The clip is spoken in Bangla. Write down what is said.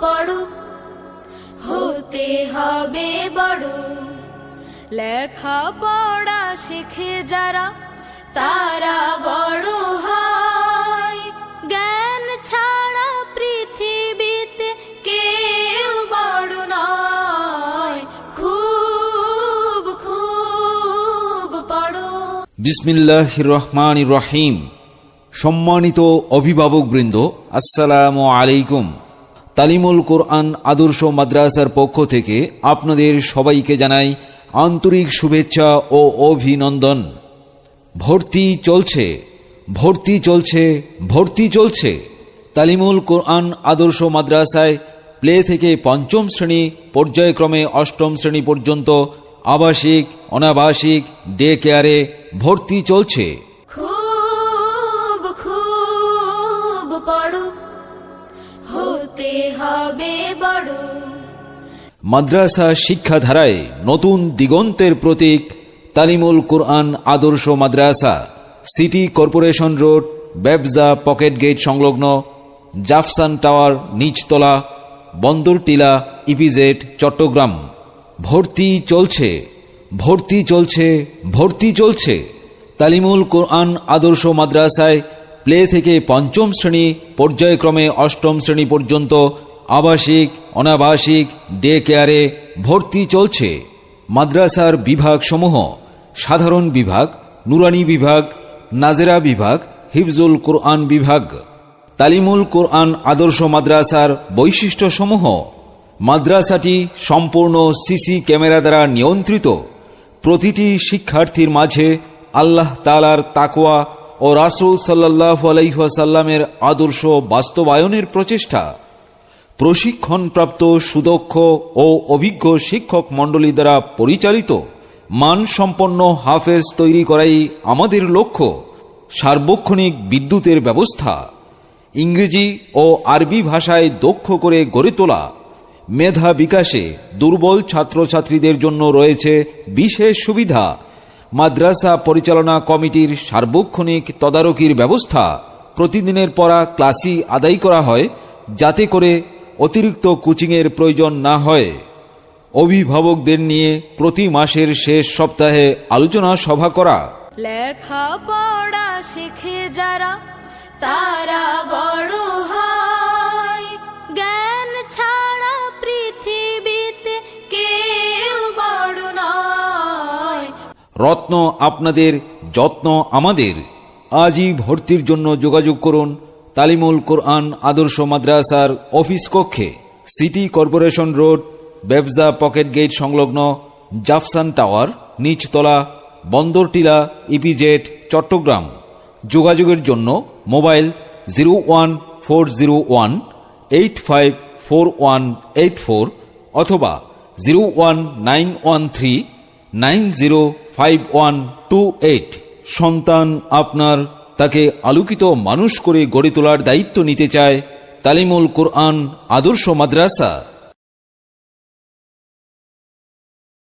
পড়ো হতে হবে বড়। লেখা পড়া শিখে যারা, তারা বড় হয়। জ্ঞান ছাড়া পৃথিবীতে কেউ বড় নয়। খুব খুব পড়ো বিসমিল্লাহ রহমান রহিম। সম্মানিত অভিভাবকবৃন্দ, আসসালামু আলাইকুম। তালিমুল কোরআন আদর্শ মাদ্রাসার পক্ষ থেকে আপনাদের সবাইকে জানাই আন্তরিক শুভেচ্ছা ও অভিনন্দন। ভর্তি চলছে ভর্তি চলছে ভর্তি চলছে। তালিমুল কোরআন আদর্শ মাদ্রাসায় প্লে থেকে পঞ্চম শ্রেণি পর্যায়ক্রমে অষ্টম শ্রেণি পর্যন্ত আবাসিক, অনাবাসিক, ডে কেয়ারে ভর্তি চলছে। মাদ্রাসা শিক্ষাধারায় নতুন দিগন্তের প্রতীক, Talimul Quran Adarsha Madrasa, city corporation road, ব্যবজা pocket gate সংলগ্ন, জাফসান টাওয়ার নিচতলা বন্দরটিলা ইপিজেড, চট্টগ্রাম। ভর্তি চলছে ভর্তি চলছে ভর্তি চলছে। তালিমুল কোরআন আদর্শ মাদ্রাসায় প্লে থেকে পঞ্চম শ্রেণি পর্যায়ক্রমে অষ্টম শ্রেণি পর্যন্ত আবাসিক, অনাবাসিক, ডে কেয়ারে ভর্তি চলছে। মাদ্রাসার বিভাগসমূহ সাধারণ বিভাগ, নুরানি বিভাগ, নাজেরা বিভাগ, হিফজুল কোরআন বিভাগ। তালিমুল কোরআন আদর্শ মাদ্রাসার বৈশিষ্ট্যসমূহ মাদ্রাসাটি সম্পূর্ণ সিসি ক্যামেরা দ্বারা নিয়ন্ত্রিত। প্রতিটি শিক্ষার্থীর মাঝে আল্লাহ তালার তাকোয়া ও রাসুল সাল্লাহ আলাইসাল্লামের আদর্শ বাস্তবায়নের প্রচেষ্টা। প্রশিক্ষণপ্রাপ্ত, সুদক্ষ ও অভিজ্ঞ শিক্ষক মণ্ডলী দ্বারা পরিচালিত, মানসম্পন্ন হাফেজ তৈরি করাই আমাদের লক্ষ্য। সার্বক্ষণিক বিদ্যুতের ব্যবস্থা, ইংরেজি ও আরবি ভাষায় দক্ষ করে গড়ে তোলা, মেধা বিকাশে দুর্বল ছাত্রছাত্রীদের জন্য রয়েছে বিশেষ সুবিধা। মাদ্রাসা পরিচালনা কমিটির সার্বক্ষণিক তদারকির ব্যবস্থা প্রতিদিনের পড়া ক্লাসই আদায় করা হয়, যাতে করে অতিরিক্ত কোচিংয়ের প্রয়োজন না হয়। অভিভাবকদের নিয়ে প্রতি মাসের শেষ সপ্তাহে আলোচনা সভা করা। লেখা পড়া শিখে যারা, তারা বড় রত্ন আপনাদের, যত্ন আমাদের। আজই ভর্তির জন্য যোগাযোগ করুন তালিমুল কোরআন আদর্শ মাদ্রাসার অফিস কক্ষে, সিটি কর্পোরেশন রোড, ব্যবসা পকেট গেট সংলগ্ন জাফসান টাওয়ার, নিচতলা বন্দরটিলা ইপিজেড, চট্টগ্রাম। যোগাযোগের জন্য mobile zero one four zero one eight five four one eight four অথবা zero one nine one three nine zero five one two eight সন্তান আপনার তাকে আলোকিত মানুষ করে গড়ে তোলার দায়িত্ব নিতে চায়। তালিমুল কোরআন আদর্শ মাদ্রাসা।